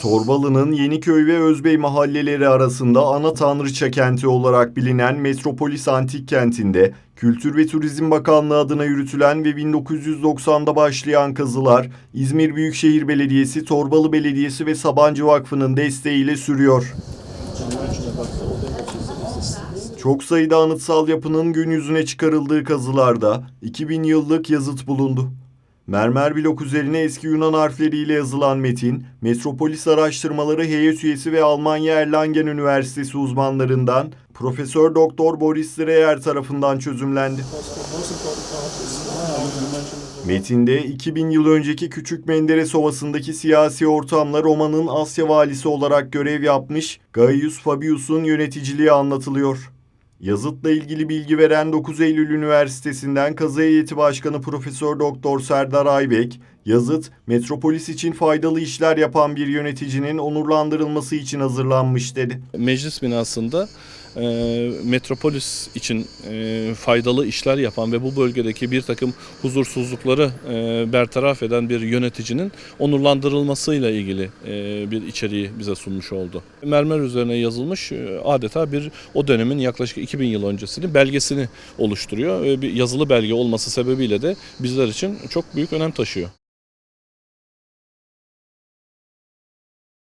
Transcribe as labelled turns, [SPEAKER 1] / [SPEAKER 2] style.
[SPEAKER 1] Torbalı'nın Yeniköy ve Özbey mahalleleri arasında ana tanrıça kenti olarak bilinen Metropolis Antik Kenti'nde Kültür ve Turizm Bakanlığı adına yürütülen ve 1990'da başlayan kazılar İzmir Büyükşehir Belediyesi, Torbalı Belediyesi ve Sabancı Vakfı'nın desteğiyle sürüyor. Çok sayıda anıtsal yapının gün yüzüne çıkarıldığı kazılarda 2000 yıllık yazıt bulundu. Mermer blok üzerine eski Yunan harfleriyle yazılan metin, Metropolis Araştırmaları Heyet üyesi ve Almanya Erlangen Üniversitesi uzmanlarından Profesör Doktor Boris Dreyer tarafından çözümlendi. Metinde 2000 yıl önceki Küçük Menderes Ovası'ndaki siyasi ortamla Roma'nın Asya valisi olarak görev yapmış Gaius Fabius'un yöneticiliği anlatılıyor. Yazıtla ilgili bilgi veren 9 Eylül Üniversitesi'nden Kazı Heyeti Başkanı Profesör Doktor Serdar Aybek, yazıt Metropolis için faydalı işler yapan bir yöneticinin onurlandırılması için hazırlanmış dedi.
[SPEAKER 2] meclis binasında e, metropolis için e, faydalı işler yapan ve bu bölgedeki bir takım huzursuzlukları e, bertaraf eden bir yöneticinin onurlandırılmasıyla ilgili e, bir içeriği bize sunmuş oldu. Mermer üzerine yazılmış e, adeta bir o dönemin yaklaşık 2000 yıl öncesini belgesini oluşturuyor. ve bir yazılı belge olması sebebiyle de bizler için çok büyük önem taşıyor.